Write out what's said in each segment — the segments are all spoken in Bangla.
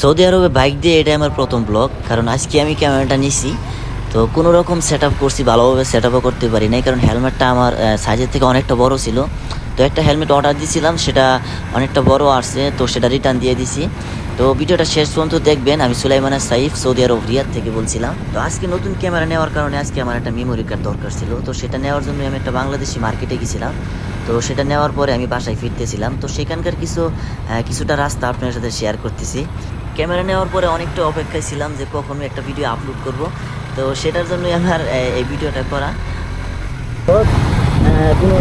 সৌদি আরবে বাইক দিয়ে এটা আমার প্রথম ব্লগ কারণ আজকে আমি ক্যামেরাটা নিছি। তো কোনো রকম সেট আপ করছি, ভালোভাবে সেট আপও করতে পারি নাই, কারণ হেলমেটটা আমার সাইজের থেকে অনেকটা বড় ছিল। তো একটা হেলমেট অর্ডার দিয়েছিলাম সেটা অনেকটা বড় আসছে, তো সেটা রিটার্ন দিয়ে দিছি। তো ভিডিওটা শেষ পর্যন্ত দেখবেন, আমি সুলাইমানা সাইফ, সৌদি আরব রিয়াদ থেকে বলছিলাম। তো আজকে নতুন ক্যামেরা নেওয়ার কারণে আজকে আমার একটা মেমোরি কার্ড দরকার ছিল। তো সেটা নেওয়ার জন্য আমি একটা বাংলাদেশি মার্কেটে গেছিলাম। তো সেটা নেওয়ার পরে আমি বাসায় ফিরতেছিলাম। তো সেখানকার কিছু কিছুটা রাস্তা আপনার সাথে শেয়ার করতেছি। ক্যামেরা নেওয়ার পরে অনেকটা অপেক্ষায় ছিলাম যে কখন একটা ভিডিও আপলোড করব। তো সেটার জন্যই আমার এই ভিডিওটা করা।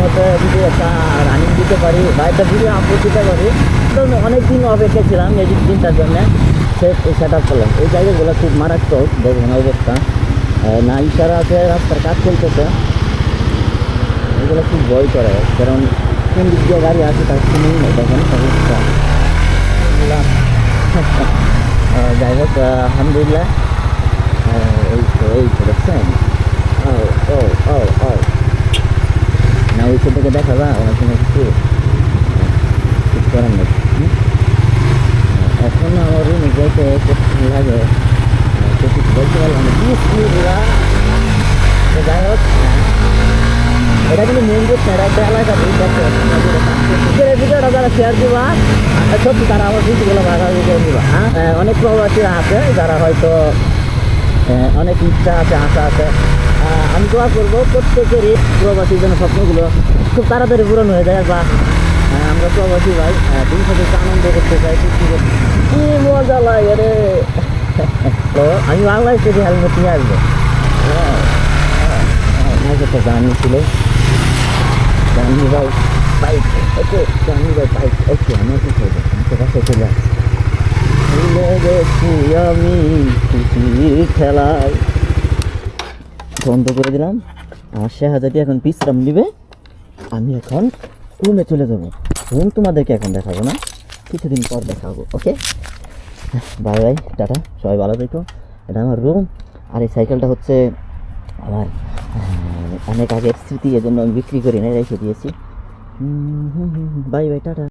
মতো যদি একটা রানিং দিতে পারি, বা একটা ভিডিও আপলোড দিতে পারি। তো অনেক দিন অপেক্ষা ছিলাম এই দিনটার জন্য। সেট আপ করলাম। এই জায়গাগুলো খুব মারাত্মক, দেখুন অবস্থা। না, ইশারা আছে, রাস্তার কাজ চলতেছে। এগুলো খুব ভয় করে। কারণ কোন দিক দিয়ে গাড়ি আছে তার শুনেই নেই এগুলা- আহ, যাই হোক আলহামদুলিল্লাহ। এই তো দেখছেন? ও ও ও ও না ওই থেকে দেখাবা আমার কোনো কিছু কিছু করার নেই? এখন আমার রুমে যেতে কঠিন লাগে? কিছু বলতে পারলাম যাই হোক এটা কিন্তু মেন না এটা একটা এলাকা ভিডিওটা যারা শেয়ার দিবা সত্যি তারা আমার ভিডিওগুলো ভাগাভাগি করে দিবা হ্যাঁ অনেক প্রবাসীরা আছে যারা হয়তো অনেক ইচ্ছা আছে আশা আছে আমি দোয়া করব প্রত্যেকেরই প্রবাসীর জন্য স্বপ্নগুলো খুব তাড়াতাড়ি পূরণ হয়ে যায় বা আমরা প্রবাসী ভাই দিন সাথে আনন্দ করতে চাই কি মজা লাগে রে তো আমি বাংলাদেশ থেকে হেলমেট নিয়ে আসব জানি ছিল আমার কি আমি আমি খেলায় বন্ধ করে দিলাম আর আমার শেহাজাদি এখন বিশ্রাম নিবে আমি এখন রুমে চলে যাব রুম তোমাদেরকে এখন দেখাবো না কিছুদিন পর দেখাবো ওকে বাই বাই টাটা সবাই ভালো থেকো এটা আমার রুম আর এই সাইকেলটা হচ্ছে আমার অনেক আগের স্মৃতি এজন্য আমি বিক্রি করি না রেখে দিয়েছি। Bye bye tata.